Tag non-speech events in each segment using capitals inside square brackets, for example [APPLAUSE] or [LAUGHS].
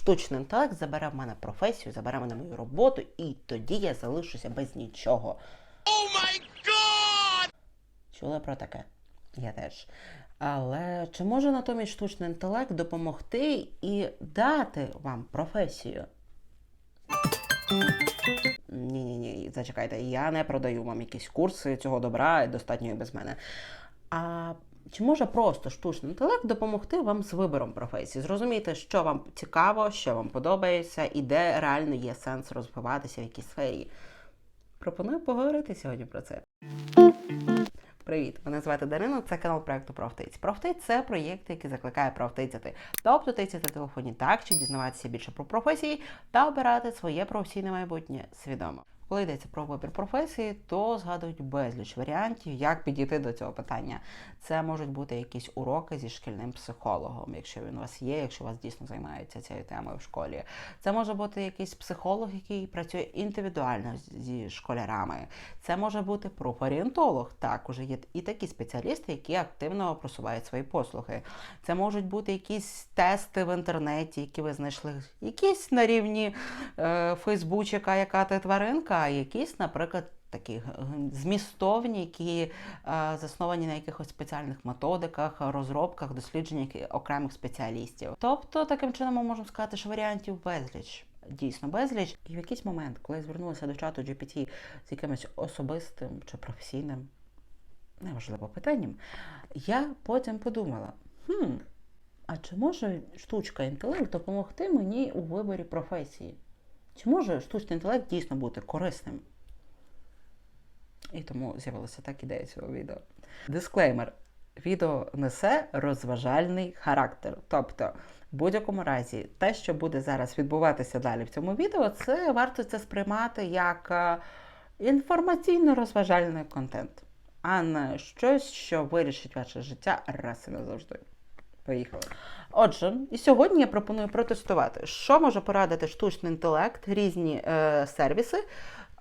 штучний інтелект забере в мене професію, забере в мене мою роботу, і тоді я залишуся без нічого. Чула про таке? Я теж. Але чи може натомість штучний інтелект допомогти і дати вам професію? Ні, ні, ні, зачекайте, я не продаю вам якісь курси цього добра, достатньо і без мене. А чи може просто штучний інтелект допомогти вам з вибором професії? Зрозуміти, що вам цікаво, що вам подобається, і де реально є сенс розвиватися в якійсь сфері? Пропоную поговорити сьогодні про це. Привіт! Мене звати Дарина, це канал проекту Профтиць. Профтиць це проєкт, який закликає профтицяти. Тобто тицяти телефоні так, щоб дізнаватися більше про професії та обирати своє професійне майбутнє свідомо. Коли йдеться про вибір професії, то згадують безліч варіантів, як підійти до цього питання. Це можуть бути якісь уроки зі шкільним психологом, якщо він у вас є, якщо у вас дійсно займаються цією темою в школі. Це може бути якийсь психолог, який працює індивідуально зі школярами. Це може бути профорієнтолог. Так, уже є і такі спеціалісти, які активно просувають свої послуги. Це можуть бути якісь тести в інтернеті, які ви знайшли, якісь на рівні е, Фейсбучика, яка ти тваринка, а якісь, наприклад, такі г- змістовні, які е, засновані на якихось спеціальних методиках, розробках, дослідженнях окремих спеціалістів. Тобто, таким чином ми можемо сказати, що варіантів безліч. Дійсно безліч. І в якийсь момент, коли я звернулася до чату GPT з якимось особистим чи професійним, неважливо питанням, я потім подумала: хм, а чи може штучка інтелект допомогти мені у виборі професії? Чи може штучний інтелект дійсно бути корисним? І тому з'явилася так ідея цього відео. Дисклеймер: відео несе розважальний характер. Тобто, в будь-якому разі, те, що буде зараз відбуватися далі в цьому відео, це варто це сприймати як е, інформаційно-розважальний контент, а не щось, що вирішить ваше життя раз і назавжди. Поїхали. Отже, і сьогодні я пропоную протестувати, що може порадити штучний інтелект, різні е, сервіси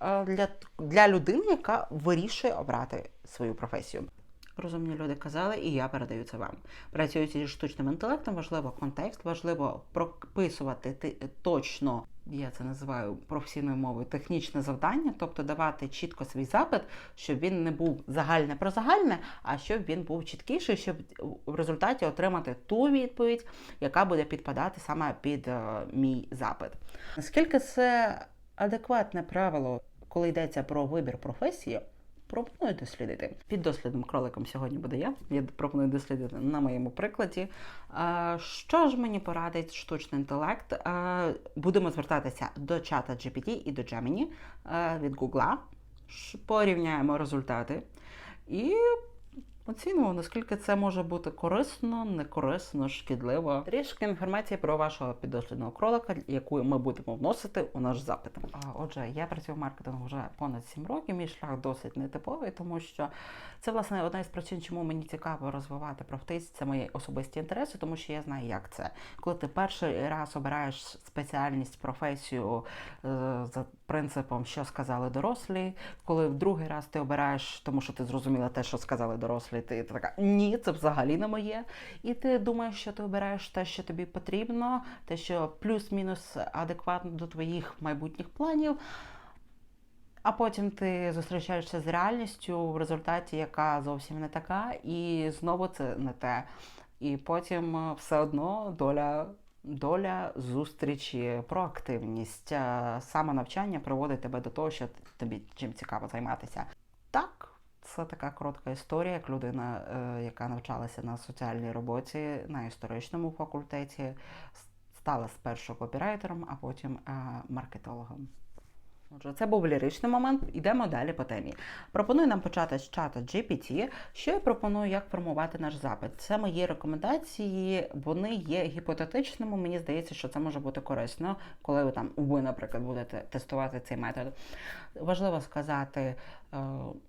е, для, для людини, яка вирішує обрати свою професію. Розумні люди казали, і я передаю це вам. Працюючи зі штучним інтелектом, важливо контекст, важливо прописувати ти- точно, я це називаю професійною мовою, технічне завдання, тобто давати чітко свій запит, щоб він не був загальне про загальне, а щоб він був чіткіший, щоб в результаті отримати ту відповідь, яка буде підпадати саме під е, мій запит. Наскільки це адекватне правило, коли йдеться про вибір професії? Пропоную дослідити. Під дослідним кроликом сьогодні буде я. Я пропоную дослідити на моєму прикладі. Що ж мені порадить штучний інтелект? Будемо звертатися до чата GPT і до Gemini від Google. Порівняємо результати і оцінимо, наскільки це може бути корисно, некорисно, шкідливо. Трішки інформації про вашого піддослідного кролика, яку ми будемо вносити у наш запит. Отже, я працюю в маркетингу вже понад 7 років. Мій шлях досить нетиповий, тому що це власне одна із причин, чому мені цікаво розвивати профтиць. Це мої особисті інтереси, тому що я знаю, як це. Коли ти перший раз обираєш спеціальність, професію е, за принципом, що сказали дорослі, коли в другий раз ти обираєш, тому що ти зрозуміла те, що сказали дорослі, ти така ні, це взагалі не моє. І ти думаєш, що ти обираєш те, що тобі потрібно, те, що плюс-мінус адекватно до твоїх майбутніх планів. А потім ти зустрічаєшся з реальністю, в результаті яка зовсім не така, і знову це не те. І потім е, все одно доля, доля зустрічі, проактивність, е, самонавчання приводить тебе до того, що тобі чим цікаво займатися. Так, це така коротка історія, як людина, е, яка навчалася на соціальній роботі на історичному факультеті, стала спершу копірайтером, а потім е, маркетологом. Отже, це був ліричний момент. Йдемо далі по темі. Пропоную нам почати з чата GPT. Що я пропоную, як формувати наш запит? Це мої рекомендації, вони є гіпотетичними. Мені здається, що це може бути корисно, коли ви там ви, наприклад, будете тестувати цей метод. Важливо сказати,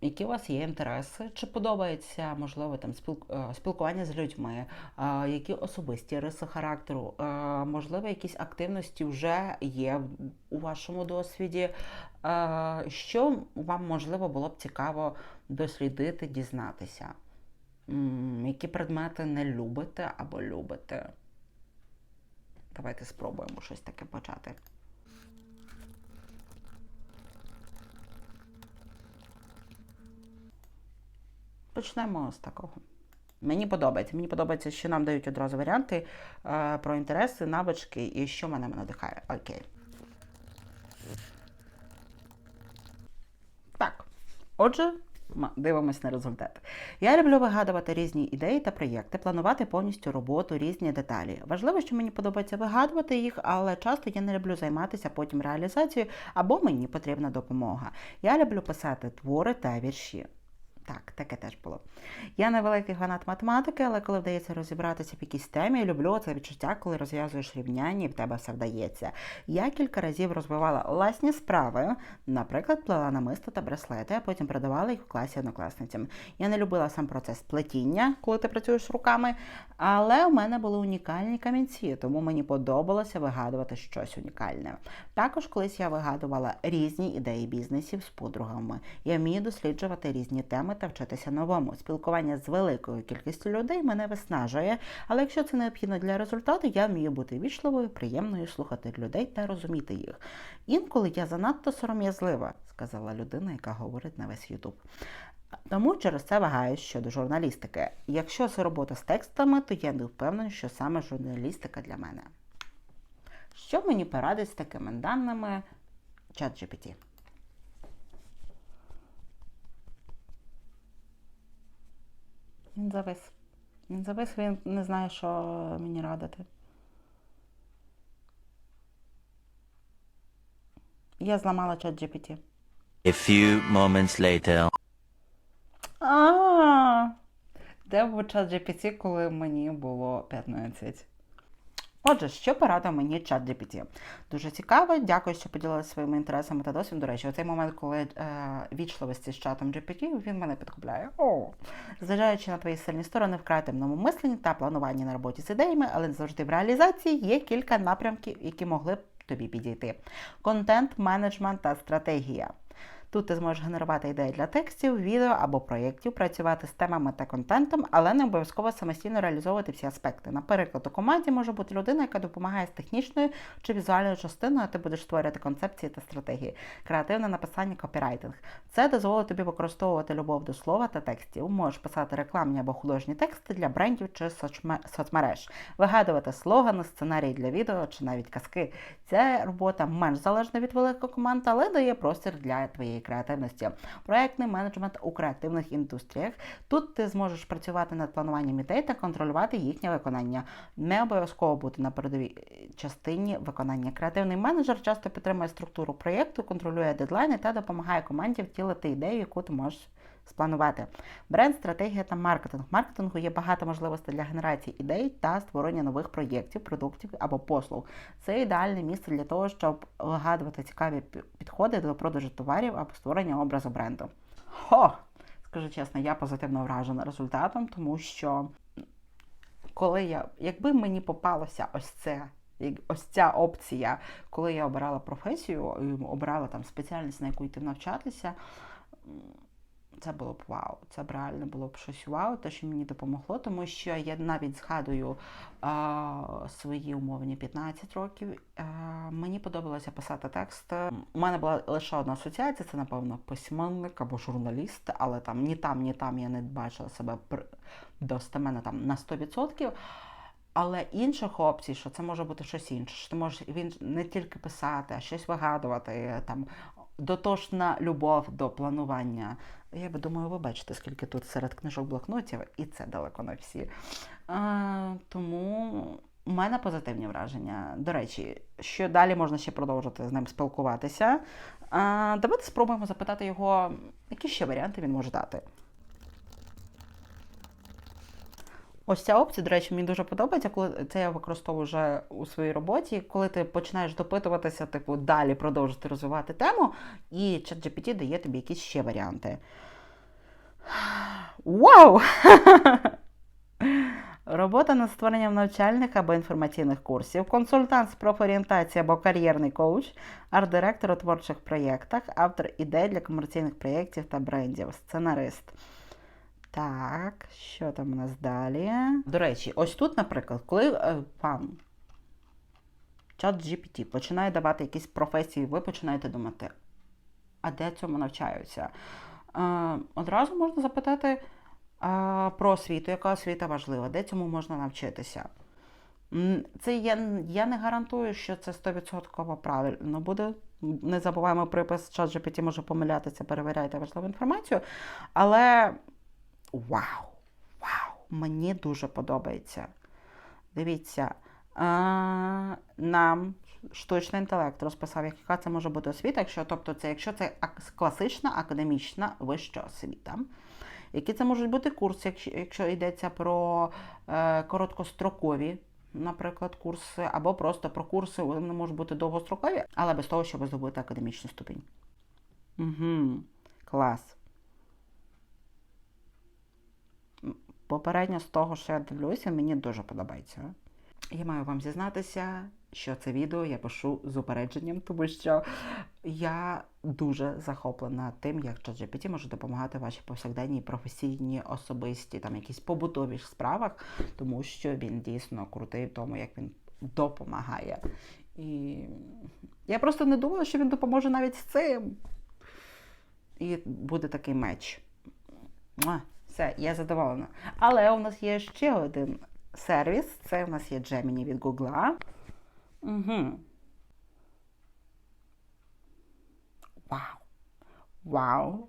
які у вас є інтереси, чи подобається, можливо, там е, спілкування з людьми, е, які особисті риси характеру, е, можливо, якісь активності вже є у вашому досвіді. Е, Що вам можливо було б цікаво дослідити, дізнатися? Які предмети не любите або любите? Давайте спробуємо щось таке почати. Почнемо з такого. Мені подобається. Мені подобається, що нам дають одразу варіанти е, про інтереси, навички і що мене надихає. Окей. Так. Отже, дивимось на результат. Я люблю вигадувати різні ідеї та проєкти, планувати повністю роботу, різні деталі. Важливо, що мені подобається вигадувати їх, але часто я не люблю займатися потім реалізацією або мені потрібна допомога. Я люблю писати твори та вірші. Так, таке теж було. Я не великий фанат математики, але коли вдається розібратися в якійсь темі, люблю це відчуття, коли розв'язуєш рівняння і в тебе все вдається. Я кілька разів розвивала власні справи, наприклад, плела намисто та браслети, а потім продавала їх в класі однокласницям. Я не любила сам процес плетіння, коли ти працюєш руками, але у мене були унікальні камінці, тому мені подобалося вигадувати щось унікальне. Також колись я вигадувала різні ідеї бізнесів з подругами. Я вмію досліджувати різні теми та вчитися новому. Спілкування з великою кількістю людей мене виснажує, але якщо це необхідно для результату, я вмію бути вічливою, приємною, слухати людей та розуміти їх. Інколи я занадто сором'язлива, сказала людина, яка говорить на весь Ютуб. Тому через це вагаюсь щодо журналістики. Якщо це робота з текстами, то я не впевнена, що саме журналістика для мене. Що мені порадить з такими даними ChatGPT? Він завис. Він завис, він не знає, що мені радити. Я зламала чат GPT. A few moments later. А, де був чат GPT, коли мені було 15? Отже, що порадив мені чат GPT? Дуже цікаво, дякую, що поділилися своїми інтересами та досвідом. До речі, у цей момент, коли е, вічливості з чатом GPT, він мене підкупляє. О! Зважаючи на твої сильні сторони в креативному мисленні та плануванні на роботі з ідеями, але завжди в реалізації є кілька напрямків, які могли б тобі підійти: контент, менеджмент та стратегія. Тут ти зможеш генерувати ідеї для текстів, відео або проєктів, працювати з темами та контентом, але не обов'язково самостійно реалізовувати всі аспекти. Наприклад, у команді може бути людина, яка допомагає з технічною чи візуальною частиною, а ти будеш створювати концепції та стратегії, креативне написання, копірайтинг. Це дозволить тобі використовувати любов до слова та текстів. Можеш писати рекламні або художні тексти для брендів чи соцме- соцмереж, вигадувати слогани, сценарії для відео чи навіть казки. Ця робота менш залежна від великої команди, але дає простір для твоєї креативності. Проектний менеджмент у креативних індустріях. Тут ти зможеш працювати над плануванням ідей та контролювати їхнє виконання. Не обов'язково бути на передовій частині виконання. Креативний менеджер часто підтримує структуру проєкту, контролює дедлайни та допомагає команді втілити ідею, яку ти можеш спланувати. Бренд, стратегія та маркетинг. Маркетингу є багато можливостей для генерації ідей та створення нових проєктів, продуктів або послуг. Це ідеальне місце для того, щоб вигадувати цікаві підходи до продажу товарів або створення образу бренду. Хо! Скажу чесно, я позитивно вражена результатом, тому що коли я, якби мені попалося ось це. Ось ця опція, коли я обирала професію, обирала там спеціальність, на яку йти навчатися, це було б вау. Це б реально було б щось вау, те, що мені допомогло, тому що я навіть згадую а, свої умовні 15 років. А, мені подобалося писати текст. У мене була лише одна асоціація, це, напевно, письменник або журналіст, але там ні там, ні там я не бачила себе достеменно там на 100%. Але інших опцій, що це може бути щось інше, що ти можеш він не тільки писати, а щось вигадувати, там дотошна любов до планування. Я би думаю, ви бачите, скільки тут серед книжок блокнотів, і це далеко не всі. А, тому у мене позитивні враження. До речі, що далі можна ще продовжити з ним спілкуватися. А, давайте спробуємо запитати його, які ще варіанти він може дати. Ось ця опція, до речі, мені дуже подобається, коли це я використовую вже у своїй роботі. Коли ти починаєш допитуватися, типу, далі продовжити розвивати тему, і ChatGPT дає тобі якісь ще варіанти. Вау! [LAUGHS] Робота над створенням навчальних або інформаційних курсів, консультант з профорієнтації або кар'єрний коуч, арт-директор у творчих проєктах, автор ідей для комерційних проєктів та брендів, сценарист. Так, що там у нас далі? До речі, ось тут, наприклад, коли е, вам чат GPT починає давати якісь професії, ви починаєте думати, а де цьому навчаються? Е, одразу можна запитати е, про освіту, яка освіта важлива, де цьому можна навчитися. Це я, я не гарантую, що це 100% правильно буде. Не забуваємо припис, чат GPT може помилятися, перевіряйте важливу інформацію. Але вау! Вау! Мені дуже подобається. Дивіться, а, нам штучний інтелект розписав, яка це може бути освіта, якщо, тобто це, якщо це класична академічна вища освіта. Які це можуть бути курси, якщо, йдеться про е, короткострокові, наприклад, курси, або просто про курси, вони можуть бути довгострокові, але без того, щоб здобути академічний ступінь. Угу. Клас. Попередньо з того, що я дивлюся, мені дуже подобається. Я маю вам зізнатися, що це відео я пишу з упередженням, тому що я дуже захоплена тим, як ChatGPT може допомагати вашій повсякденній професійній, особисті, там якісь побутові справах, тому що він дійсно крутий в тому, як він допомагає. І я просто не думала, що він допоможе навіть з цим. І буде такий меч. Все, я задоволена. Але у нас є ще один сервіс. Це у нас є Gemini від Google. Угу. Вау. Вау.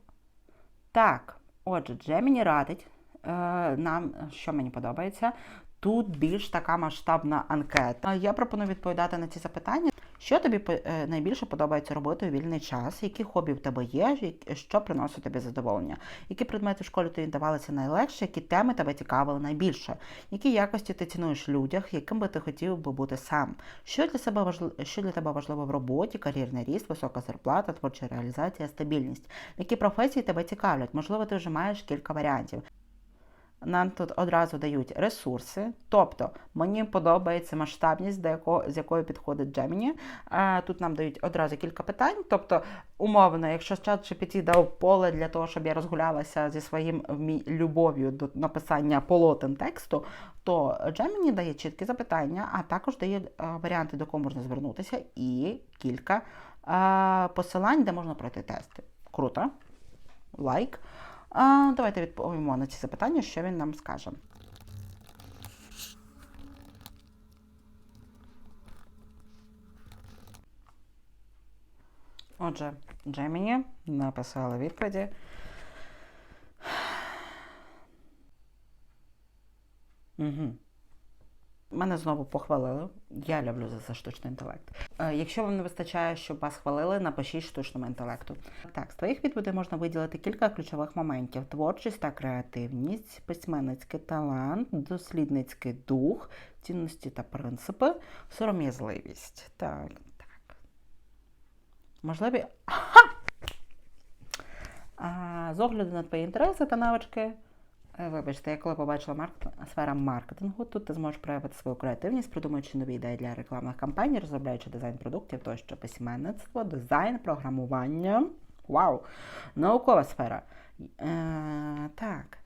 Так, отже, Gemini радить е, нам, що мені подобається. Тут більш така масштабна анкета. Я пропоную відповідати на ці запитання. Що тобі е, найбільше подобається робити у вільний час? Які хобі в тебе є? Що приносить тобі задоволення? Які предмети в школі тобі давалися найлегше? Які теми тебе цікавили найбільше? Які якості ти цінуєш в людях? Яким би ти хотів би бути сам? Що для себе важливо, що для тебе важливо в роботі, кар'єрний ріст, висока зарплата, творча реалізація, стабільність? Які професії тебе цікавлять? Можливо, ти вже маєш кілька варіантів. Нам тут одразу дають ресурси, тобто мені подобається масштабність, до якого, з якою підходить Gemini. Тут нам дають одразу кілька питань. Тобто, умовно, якщо чат GPT дав поле для того, щоб я розгулялася зі своїм любов'ю до написання полотен тексту, то Gemini дає чіткі запитання, а також дає е, варіанти, до кого можна звернутися, і кілька е, посилань, де можна пройти тести. Круто. Лайк. А, давайте відповімо на ці запитання, що він нам скаже. Отже, Джеміні написала відповіді. Угу. Мене знову похвалили. Я люблю за це штучний інтелект. Е, якщо вам не вистачає, щоб вас хвалили, напишіть штучному інтелекту. Так, з твоїх відповідей можна виділити кілька ключових моментів: творчість та креативність, письменницький талант, дослідницький дух, цінності та принципи, сором'язливість. Так, так. Можливі. Ага! А, з огляду на твої інтереси та навички. Е, Вибачте, я коли побачила маркет... сфера маркетингу, тут ти зможеш проявити свою креативність, придумуючи нові ідеї для рекламних кампаній, розробляючи дизайн продуктів, тощо письменництво, дизайн, програмування. Вау! Наукова сфера. Е, так.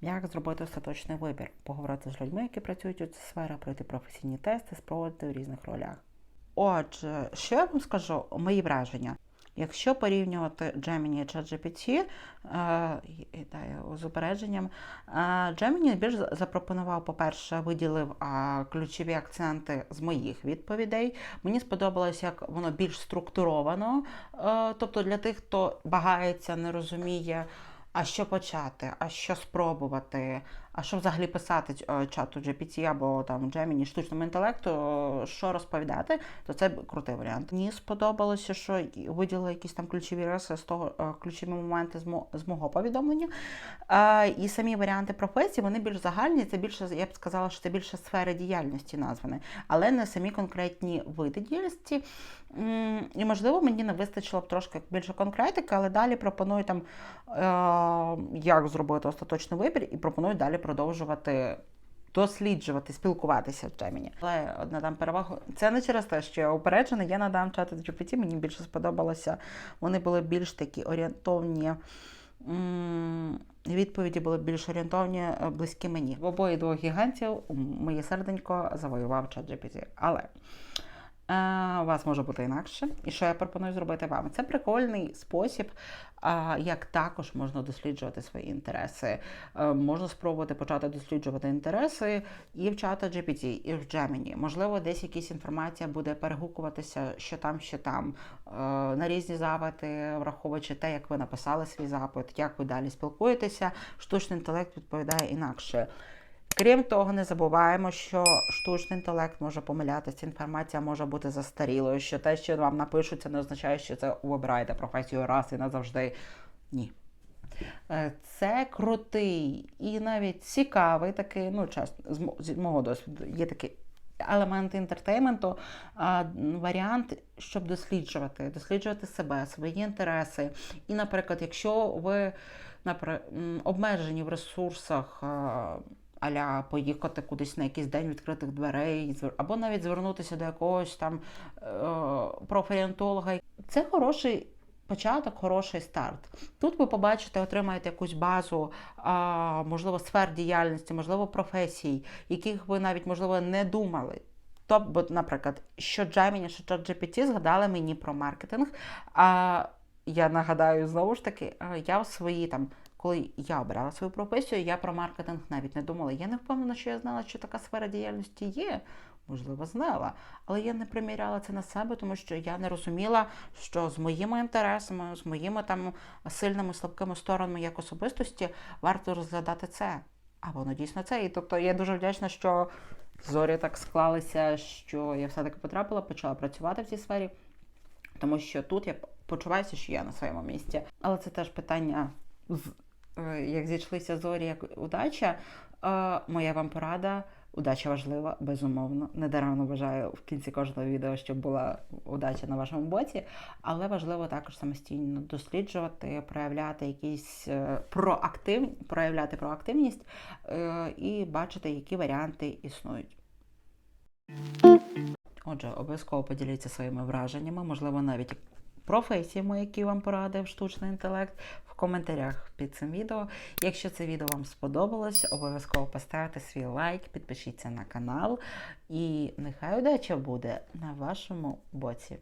Як зробити остаточний вибір? Поговорити з людьми, які працюють у цій сфері, пройти професійні тести, спробувати в різних ролях. Отже, що я вам скажу? Мої враження. Якщо порівнювати Gemini і ChatGPT е, з упередженням, е, Gemini більш запропонував, по-перше, виділив е, ключові акценти з моїх відповідей. Мені сподобалось, як воно більш структуровано. Е, тобто для тих, хто вагається, не розуміє, а що почати, а що спробувати, а що взагалі писати е, чату GPT або там Gemini, штучному інтелекту, е, що розповідати, то це крутий варіант. Мені сподобалося, що виділили якісь там ключові риси з того, е, ключові моменти з, мо, з мого повідомлення. І самі варіанти професій, вони більш загальні, це більше, я б сказала, що це більше сфери діяльності названі, але не самі конкретні види діяльності. І, можливо, мені не вистачило б трошки більше конкретики, але далі пропоную там, як зробити остаточний вибір, і пропоную далі продовжувати. Досліджувати, спілкуватися з Gemini. Але надам перевагу. Це не через те, що я упереджена, я надам чату GPT, мені більше сподобалося. Вони були більш такі орієнтовні відповіді були більш орієнтовні, е, близькі мені. В обоє двох гігантів моє серденько завоював ChatGPT. Але е, у вас може бути інакше. І що я пропоную зробити вам? Це прикольний спосіб, як також можна досліджувати свої інтереси. Е, Можна спробувати почати досліджувати інтереси і в чата GPT, і в Gemini. Можливо, десь якась інформація буде перегукуватися, що там, що там, е, на різні запити, враховуючи те, як ви написали свій запит, як ви далі спілкуєтеся, штучний інтелект відповідає інакше. Крім того, не забуваємо, що штучний інтелект може помилятися, інформація може бути застарілою, що те, що вам напишуть, це не означає, що це вибираєте професію раз і назавжди. Ні. Е, Це крутий і навіть цікавий такий, ну, чесно, з мого досвіду, є такий елемент інтертейменту, варіант, щоб досліджувати, досліджувати себе, свої інтереси. І, наприклад, якщо ви напри- обмежені в ресурсах. Аля поїхати кудись на якийсь день відкритих дверей, або навіть звернутися до якогось там е, профорієнтолога. Це хороший початок, хороший старт. Тут ви побачите, отримаєте якусь базу, а, можливо, сфер діяльності, можливо, професій, яких ви навіть, можливо, не думали. Тобто, наприклад, що Gemini, що ChatGPT згадали мені про маркетинг. А я нагадаю знову ж таки, я в свої там, коли я обирала свою професію, я про маркетинг навіть не думала. Я не впевнена, що я знала, що така сфера діяльності є. Можливо, знала, але я не приміряла це на себе, тому що я не розуміла, що з моїми інтересами, з моїми там сильними слабкими сторонами як особистості варто розглядати це. А воно дійсно це. І тобто я дуже вдячна, що зорі так склалися, що я все-таки потрапила, почала працювати в цій сфері, тому що тут я почуваюся, що я на своєму місці. Але це теж питання, як зійшлися зорі, як удача. Е, Моя вам порада. Удача важлива, безумовно. Недаремно бажаю в кінці кожного відео, щоб була удача на вашому боці. Але важливо також самостійно досліджувати, проявляти якісь е, проактив... проявляти проактивність е, і бачити, які варіанти існують. Отже, обов'язково поділіться своїми враженнями, можливо, навіть професіями, які вам порадив штучний інтелект, в коментарях під цим відео. Якщо це відео вам сподобалось, обов'язково поставте свій лайк, підпишіться на канал, і нехай удача буде на вашому боці.